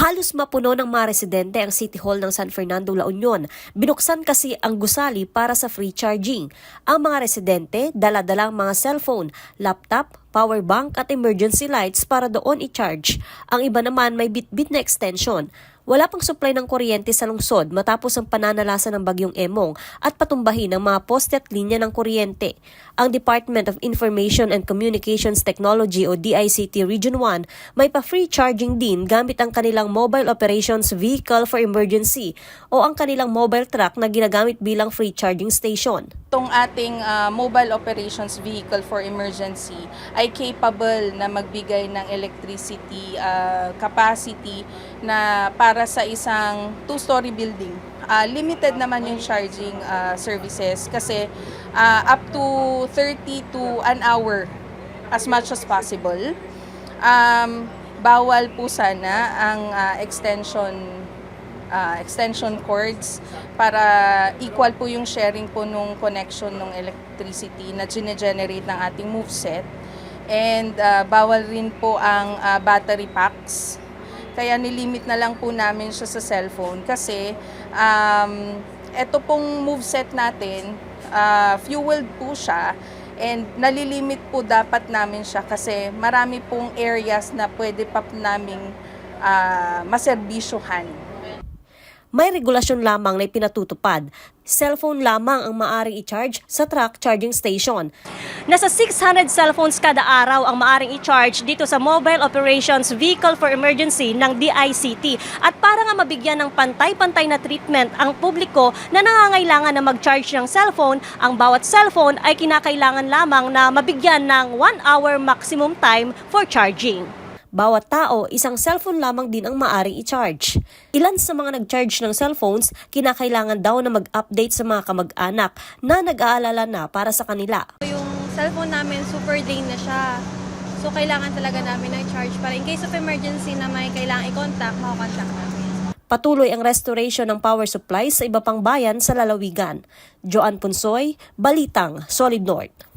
Halos mapuno ng mga residente ang City Hall ng San Fernando, La Union. Binuksan kasi ang gusali para sa free charging. Ang mga residente, dala-dalang mga cellphone, laptop, power bank at emergency lights para doon i-charge. Ang iba naman may bit-bit na extension. Wala pang supply ng kuryente sa lungsod matapos ang pananalasa ng bagyong Emong at patumbahin ang mga poste at linya ng kuryente. Ang Department of Information and Communications Technology o DICT Region 1 may pa-free charging din gamit ang kanilang Mobile Operations Vehicle for Emergency o ang kanilang mobile truck na ginagamit bilang free charging station. Itong ating ah, mobile operations vehicle for emergency ay capable na magbigay ng electricity ah, capacity na para sa isang two-story building. Ah, limited naman yung charging ah, services kasi ah, up to 30 to an hour as much as possible. Um, bawal po sana ang ah, extension ah, extension cords para equal po yung sharing po nung connection ng electricity na gine-generate ng ating moveset. And ah, bawal rin po ang ah, battery packs. Kaya nilimit na lang po namin siya sa cellphone kasi um, ito pong moveset natin, ah, fueled po siya and nalilimit po dapat namin siya kasi marami pong areas na pwede pa naming ah, maserbisyuhan. May regulasyon lamang na ipinatutupad. Cellphone lamang ang maaring i-charge sa truck charging station. Nasa 600 cellphones kada araw ang maaring i-charge dito sa Mobile Operations Vehicle for Emergency ng DICT. At para nga mabigyan ng pantay-pantay na treatment ang publiko na nangangailangan na mag-charge ng cellphone, ang bawat cellphone ay kinakailangan lamang na mabigyan ng 1 hour maximum time for charging. Bawat tao, isang cellphone lamang din ang maaring i-charge. Ilan sa mga nag-charge ng cellphones, kinakailangan daw na mag-update sa mga kamag-anak na nag-aalala na para sa kanila. Yung cellphone namin, super drain na siya. So, kailangan talaga namin ng charge para in case of emergency na may kailangan i-contact, makakontact namin. Patuloy ang restoration ng power supply sa iba pang bayan sa lalawigan. Joan Punsoy, Balitang, Solid North.